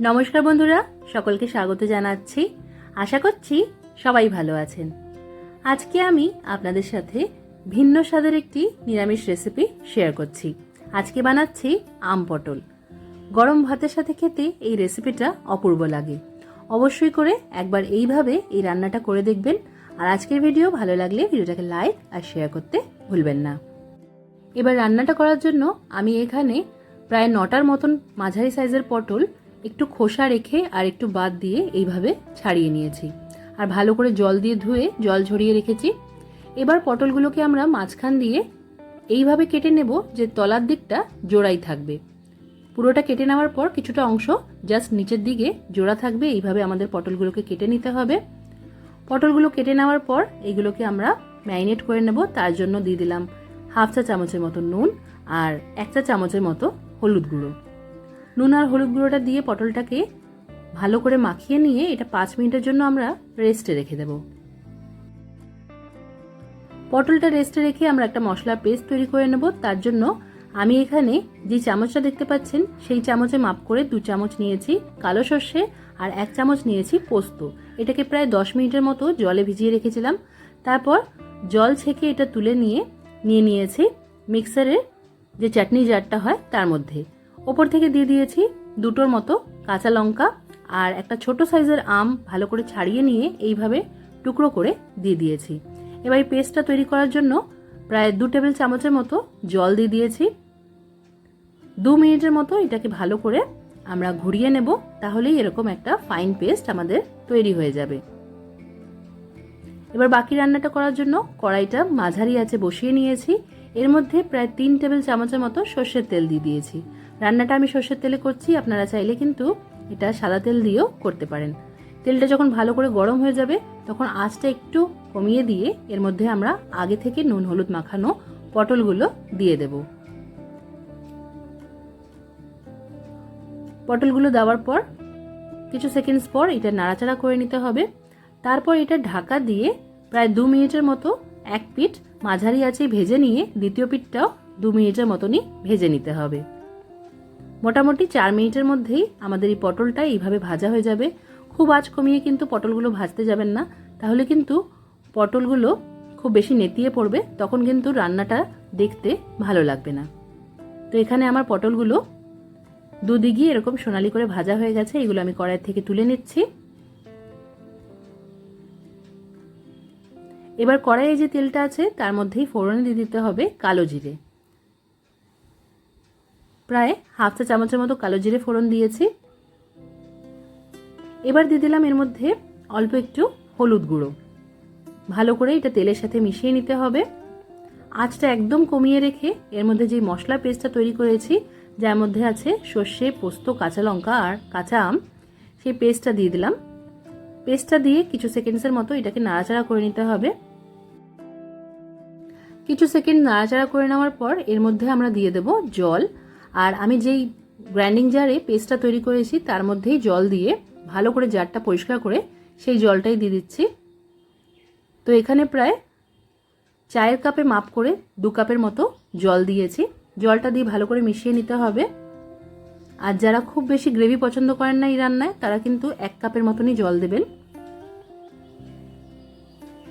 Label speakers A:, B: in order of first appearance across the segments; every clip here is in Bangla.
A: নমস্কার বন্ধুরা, সকলকে স্বাগত জানাচ্ছি। আশা করছি সবাই ভালো আছেন। আজকে আমি আপনাদের সাথে ভিন্ন স্বাদের একটি নিরামিষ রেসিপি শেয়ার করছি। আজকে বানাচ্ছি আম পটল। গরম ভাতের সাথে খেতে এই রেসিপিটা অপূর্ব লাগে। অবশ্যই করে একবার এইভাবে এই রান্নাটা করে দেখবেন। আর আজকের ভিডিও ভালো লাগলে ভিডিওটাকে লাইক আর শেয়ার করতে ভুলবেন না। এবার রান্নাটা করার জন্য আমি এখানে প্রায় নটার মতন মাঝারি সাইজের পটল একটু খোসা রেখে আর একটু বাদ দিয়ে এইভাবে ছাড়িয়ে নিয়েছি। আর ভালো করে জল দিয়ে ধুয়ে জল ঝরিয়ে রেখেছি। এবার পটলগুলোকে আমরা মাঝখান দিয়ে এইভাবে কেটে নেব যে তলার দিকটা জোড়াই থাকবে। পুরোটা কেটে নেওয়ার পর কিছুটা অংশ জাস্ট নিচের দিকে জোড়া থাকবে, এইভাবে আমাদের পটলগুলোকে কেটে নিতে হবে। পটলগুলো কেটে নেওয়ার পর এইগুলোকে আমরা ম্যারিনেট করে নেব, তার জন্য দিয়ে দিলাম হাফ চা চামচের মতো নুন আর এক চা চামচের মতো হলুদ গুঁড়ো। নুন আর হলুদ গুঁড়োটা দিয়ে পটলটাকে ভালো করে মাখিয়ে নিয়ে এটা পাঁচ মিনিটের জন্য আমরা রেস্টে রেখে দেব। পটলটা রেস্টে রেখে আমরা একটা মশলা পেস্ট তৈরি করে নেব। তার জন্য আমি এখানে যে চামচটা দেখতে পাচ্ছেন, সেই চামচে মাপ করে দু চামচ নিয়েছি কালো সর্ষে আর এক চামচ নিয়েছি পোস্ত। এটাকে প্রায় দশ মিনিটের মতো জলে ভিজিয়ে রেখেছিলাম। তারপর জল ছেঁকে এটা তুলে নিয়ে নিয়ে নিয়েছি মিক্সারের যে চাটনি জারটা হয় তার মধ্যে। ওপর থেকে দিয়ে দিয়েছি দুটোর মতো কাঁচা লঙ্কা আর একটা ছোট সাইজের আম ভালো করে ছাড়িয়ে নিয়ে এইভাবে টুকরো করে দিয়ে দিয়েছি। এবার এই পেস্টটা তৈরি করার জন্য প্রায় দু টেবিল চামচের মতো জল দিয়ে দিয়েছি। দু মিনিটের মতো এটাকে ভালো করে আমরা ঘুরিয়ে নেব, তাহলেই এরকম একটা ফাইন পেস্ট আমাদের তৈরি হয়ে যাবে। এবার বাকি রান্নাটা করার জন্য কড়াইটা মাঝারি আছে বসিয়ে নিয়েছি। এর মধ্যে প্রায় তিন টেবিল চামচের মতো সর্ষের তেল দিয়ে দিয়েছি। রান্নাটা আমি সর্ষের তেলে করছি, আপনারা চাইলে কিন্তু এটা সাদা তেল দিয়েও করতে পারেন। তেলটা যখন ভালো করে গরম হয়ে যাবে, তখন আঁচটা একটু কমিয়ে দিয়ে এর মধ্যে আমরা আগে থেকে নুন, হলুদ মাখানো পটলগুলো দিয়ে দেব। পটলগুলো দেওয়ার পর কিছু সেকেন্ডস পর এটা নাড়াচাড়া করে নিতে হবে। তারপর এটা ঢাকা দিয়ে প্রায় দু মিনিটের মতো এক পিঠ মাঝারি আছে ভেজে নিয়ে দ্বিতীয় পিঠটাও দু মিনিটের মতনই ভেজে নিতে হবে। মোটামুটি চার মিনিটের মধ্যেই আমাদের এই পটলটা এইভাবে ভাজা হয়ে যাবে। খুব আঁচ কমিয়ে কিন্তু পটলগুলো ভাজতে যাবেন না। তাহলে কিন্তু পটলগুলো খুব বেশি নেতিয়ে পড়বে, তখন কিন্তু রান্নাটা দেখতে ভালো লাগবে না। তো এখানে আমার পটলগুলো দুদিকে এরকম সোনালি করে ভাজা হয়ে গেছে। এগুলো আমি কড়াই থেকে তুলে নিচ্ছি। এবার কড়াইয়ে যে তেলটা আছে, তার মধ্যেই ফোড়নে দিয়ে দিতে হবে কালো জিরে। প্রায় হাফ চা চামচের মতো কালো জিরে ফোড়ন দিয়েছি। এবার দিয়ে দিলাম এর মধ্যে অল্প একটু হলুদ গুঁড়ো। ভালো করে এটা তেলের সাথে মিশিয়ে নিতে হবে। আঁচটা একদম কমিয়ে রেখে এর মধ্যে যে মশলা পেস্টটা তৈরি করেছি, যার মধ্যে আছে সর্ষে, পোস্ত, কাঁচা লঙ্কা আর কাঁচা আম, সেই পেস্টটা দিয়ে দিলাম। পেস্টটা দিয়ে কিছু সেকেন্ডসের মতো এটাকে নাড়াচাড়া করে নিতে হবে। কিছু সেকেন্ড নাড়াচাড়া করে নেওয়ার পর এর মধ্যে আমরা দিয়ে দেব জল। আর আমি যেই গ্রাইন্ডিং জারে পেস্টটা তৈরি করেছি, তার মধ্যেই জল দিয়ে ভালো করে জারটা পরিষ্কার করে সেই জলটাই দিয়ে দিচ্ছি। তো এখানে প্রায় চায়ের কাপে মাপ করে দু কাপের মতো জল দিয়েছি। জলটা দিয়ে ভালো করে মিশিয়ে নিতে হবে। আর যারা খুব বেশি গ্রেভি পছন্দ করেন না এই রান্নায়, তারা কিন্তু এক কাপের মতনই জল দেবেন।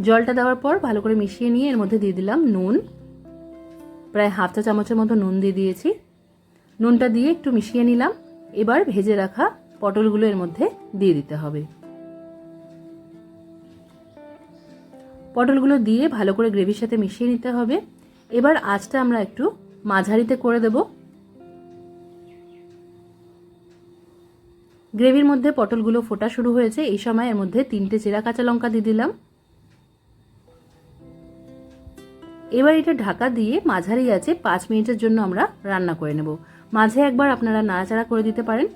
A: জলটা দেওয়ার পর ভালো করে মিশিয়ে নিয়ে এর মধ্যে দিয়ে দিলাম নুন। প্রায় হাফ চা চামচের মতো নুন দিয়ে দিয়েছি। নুনটা দিয়ে একটু মিশিয়ে নিলাম। এবার ভেজে রাখা পটলগুলো এর মধ্যে দিয়ে দিতে হবে। পটলগুলো দিয়ে ভালো করে গ্রেভির সাথে মিশিয়ে নিতে হবে। এবার আঁচটা আমরা একটু মাঝারিতে করে দেব। গ্রেভির মধ্যে পটলগুলো ফোটা শুরু হয়েছে। এই সময় এর মধ্যে তিনটে চেরা কাঁচা লঙ্কা দিয়ে দিলাম। এবার এটা ঢাকা দিয়ে মাঝারি আছে, পাঁচ মিনিটের জন্য আমরা রান্না করে নেব। মাঝে একবার আপনারা নাড়াচাড়া করে দিতে পারেন।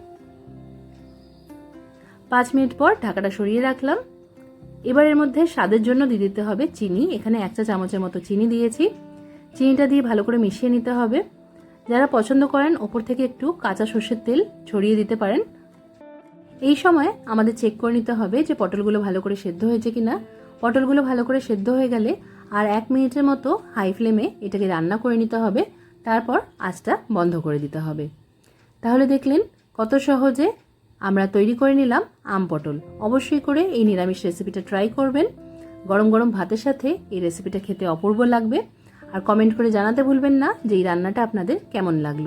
A: পাঁচ মিনিট পর ঢাকাটা সরিয়ে রাখলাম। এবার এর মধ্যে স্বাদের জন্য দিয়ে দিতে হবে চিনি। এখানে এক চা চামচের মতো চিনি দিয়েছি। চিনিটা দিয়ে ভালো করে মিশিয়ে নিতে হবে। যারা পছন্দ করেন, ওপর থেকে একটু কাঁচা সর্ষের তেল ছড়িয়ে দিতে পারেন। এই সময় আমাদের চেক করে নিতে হবে যে পটলগুলো ভালো করে সেদ্ধ হয়েছে কিনা। পটলগুলো ভালো করে সেদ্ধ হয়ে গেলে আর এক মিনিটের মতো হাই ফ্লেমে এটাকে রান্না করে নিতে হবে। তারপর আঁচটা বন্ধ করে দিতে হবে। তাহলে দেখলেন কত সহজে আমরা তৈরি করে নিলাম আম পটল। অবশ্যই করে এই নিরামিষ রেসিপিটা ট্রাই করবেন। গরম গরম ভাতের সাথে এই রেসিপিটা খেতে অপূর্ব লাগবে। আর কমেন্ট করে জানাতে ভুলবেন না যে এই রান্নাটা আপনাদের কেমন লাগল।